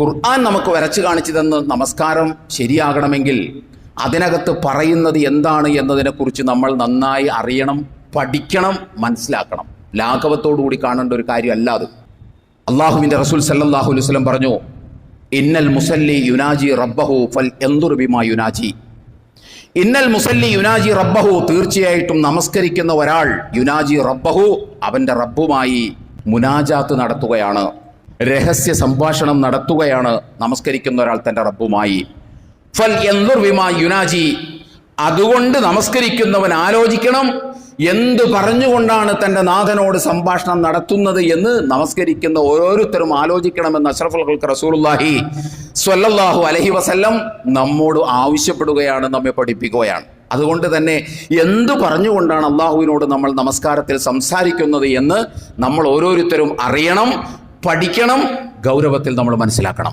ഖുർആൻ നമുക്ക് വരച്ചു കാണിച്ചു തന്ന നമസ്കാരം ശരിയാകണമെങ്കിൽ അതിനകത്ത് പറയുന്നത് എന്താണ് എന്നതിനെക്കുറിച്ച് നമ്മൾ നന്നായി അറിയണം പഠിക്കണം മനസ്സിലാക്കണം. ലാഘവത്തോടുകൂടി കാണേണ്ട ഒരു കാര്യമല്ല അത്. അള്ളാഹുവിന്റെ റസൂൽ സല്ലാഹു അലൈഹി വസല്ലം പറഞ്ഞു ഇന്നൽ മുസല്ലി യുനാജി റബ്ബഹു ഫൽ എന്തുർ ബിമാ യുനാജി. ഇന്നൽ മുസല്ലി യുനാജി റബ്ബഹു തീർച്ചയായിട്ടും നമസ്കരിക്കുന്ന ഒരാൾ യുനാജി റബ്ബഹു അവന്റെ റബ്ബുമായി മുനാജാത്ത് നടത്തുകയാണ്. രഹസ്യ സംഭാഷണം നടത്തുകയാണ് നമസ്കരിക്കുന്ന ഒരാൾ തന്റെ റബ്ബുമായി. ഫൽ എന്തുർ വിമാ യുനാജി. അതുകൊണ്ട് നമസ്കരിക്കുന്നവൻ ആലോചിക്കണം എന്തു പറഞ്ഞുകൊണ്ടാണ് തന്റെ നാഥനോട് സംഭാഷണം നടത്തുന്നത് എന്ന് നമസ്കരിക്കുന്ന ഓരോരുത്തരും ആലോചിക്കണമെന്ന് അഷ്റഫുൽ ഖൽക്ക് റസൂലുള്ളാഹി സ്വല്ലല്ലാഹു അലൈഹി വസല്ലം നമ്മോട് ആവശ്യപ്പെടുകയാണ് നമ്മെ പഠിപ്പിക്കുകയാണ്. അതുകൊണ്ട് തന്നെ എന്തു പറഞ്ഞുകൊണ്ടാണ് അള്ളാഹുവിനോട് നമ്മൾ നമസ്കാരത്തിൽ സംസാരിക്കുന്നത് എന്ന് നമ്മൾ ഓരോരുത്തരും അറിയണം. പഠിക്കണം ഗൗരവത്തിൽ നമ്മൾ മനസ്സിലാക്കണം.